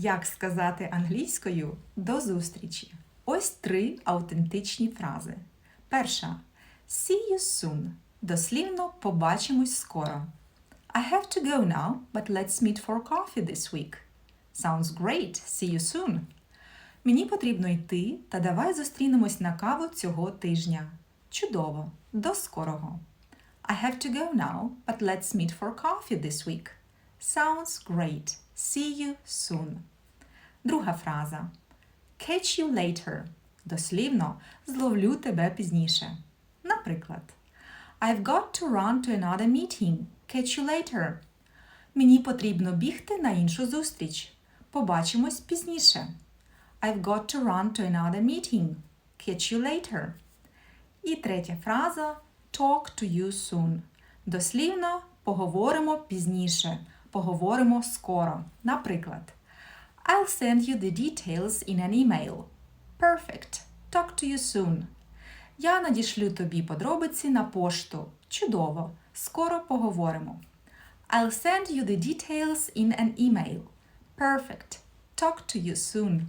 Як сказати англійською до зустрічі? Ось три автентичні фрази. Перша See you soon. Дослівно побачимось скоро. I have to go now, but let's meet for coffee this week. Sounds great. See you soon. Мені потрібно йти, та давай зустрінемось на каву цього тижня. Чудово. До скорого. I have to go now, but let's meet for coffee this week. Sounds great. See you soon. Друга фраза. Catch you later. Дослівно зловлю тебе пізніше. Наприклад, I've got to run to another meeting. Catch you later. Мені потрібно бігти на іншу зустріч. Побачимось пізніше. I've got to run to another meeting. Catch you later. І третя фраза talk to you soon. Дослівно поговоримо пізніше. Поговоримо скоро. Наприклад, I'll send you the details in an email. Perfect. Talk to you soon. Я надішлю тобі подробиці на пошту. Чудово. Скоро поговоримо. I'll send you the details in an email. Perfect. Talk to you soon.